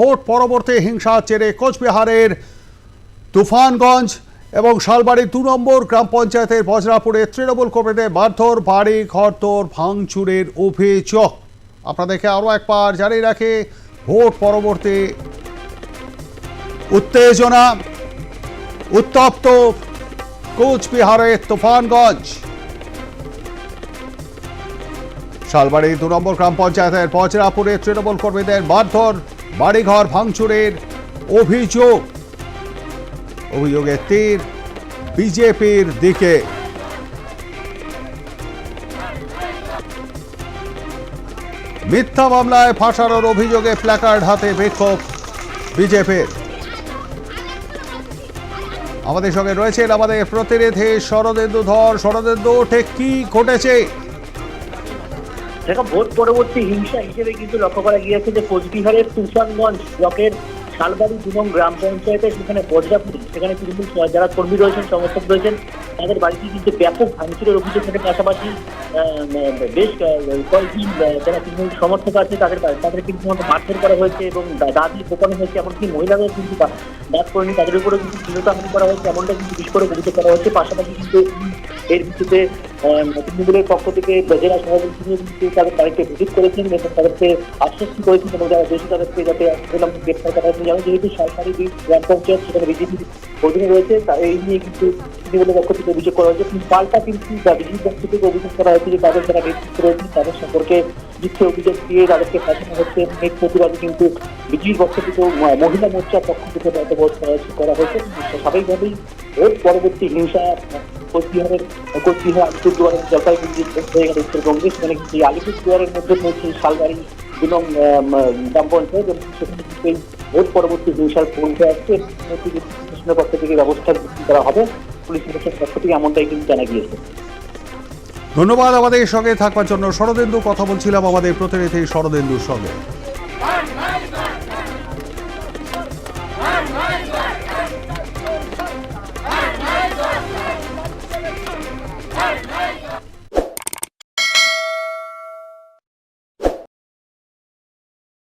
Vote পরবর্তী হিংসার জেরে কোচবিহারের তুফানগঞ্জ এবং শালবাড়ির দু নম্বর গ্রাম পঞ্চায়েতের বজরাপুরে তৃণমূল কর্মীদের মারধর, বাড়ি, ঘরদোর, ভাঙচুরের অভিযোগ। আপনাদেরকে আরও একবার জারি রাখে, ভোট পরবর্তী উত্তেজনা উত্তপ্ত কোচবিহারের তুফানগঞ্জ। শালবাড়ি দু নম্বর গ্রাম পঞ্চায়েতের বজরাপুরে তৃণমূল কর্মীদের মারধর বাড়িঘর ভাঙচুরের অভিযোগ। অভিযোগের তীর বিজেপির দিকে। মিথ্যা মামলায় ফাঁসানোর অভিযোগে প্ল্যাকার্ড হাতে বিক্ষোভ বিজেপির। আমাদের সঙ্গে রয়েছেন আমাদের প্রতিনিধি শরদেন্দু ধর। শরদেন্দু, ঠিক কি ঘটেছে? দেখো ভোট পরবর্তী হিংসা হিসেবে কিন্তু লক্ষ্য করা গিয়েছে যে কোচবিহারের তুফানগঞ্জ ব্লকের শালবাড়ি দুবং গ্রাম পঞ্চায়েতে সেখানে বজ্রাপুর, সেখানে তৃণমূল যারা কর্মী রয়েছেন, সমর্থক রয়েছেন, তাদের বাড়িতে কিন্তু ব্যাপক ভাঙচুরের অভিযোগ থাকে পাশাপাশি বেশ কয়েকদিন যারা তৃণমূল সমর্থক আছে, তাদের তাদের কিন্তু মারধর করা হয়েছে এবং দা- দাঁত দিয়ে কোপানো হয়েছে। এমনকি মহিলাদের কিন্তু দাঁত করেনি তাদের উপরে কিন্তু চিরতাহানি করা হয়েছে। এমনটা কিন্তু বিস্ফোরক অভিযোগ করা হয়েছে। পাশাপাশি কিন্তু এর ভিত্তিতে তৃণমূলের পক্ষ থেকে জেলা সভাপতি তাদের বাড়িতে ভিজিট করেছেন এবং তাদেরকে আশ্বস্ত করেছেন এবং যারা দোষী তাদেরকে যাতে গ্রেপ্তার করা হয়েছে যেমন যেহেতু সরকারি গ্রাম পঞ্চায়েত, সেখানে বিজেপি অধীনে রয়েছে এই নিয়ে কিন্তু তৃণমূলের পক্ষ থেকে অভিযোগ করা হয়েছে। কিন্তু পাল্টা কিন্তু বিজেপির পক্ষ থেকে অভিযোগ করা হয়েছে যে তাদের যারা নেতৃত্ব রয়েছে, তাদের সম্পর্কে মিথ্যে অভিযোগ দিয়ে তাদেরকে ফাঁসানো হচ্ছে। এর প্রতিবাদে কিন্তু বিজেপির পক্ষ থেকে মহিলা মোর্চার পক্ষ থেকে মতবোধ করা হয়েছে। স্বাভাবিকভাবেই ভোট পরবর্তী হিংসা কোচবিহারের, কোচবিহার আলিপুরদুয়ারের জলপাইগুড়ি হয়ে গেল উত্তরবঙ্গে সেখানে কিন্তু এই আলিপুরদুয়ারের মধ্যে পৌঁছে শালবাড়ি এবং গ্রাম পঞ্চায়েত এবং সেখানে ভোট পরবর্তী হিংসার পৌঁছে আসছে। প্রশাসনের পক্ষ থেকে ব্যবস্থা করা হবে। পুলিশ প্রশাসনের পক্ষ থেকে এমনটাই কিন্তু জানা গিয়েছে। ধন্যবাদ আমাদের সঙ্গে থাকবার জন্য। শরদেন্দু কথা বলছিলাম আমাদের প্রতিনিধি শরদেন্দুর সঙ্গে।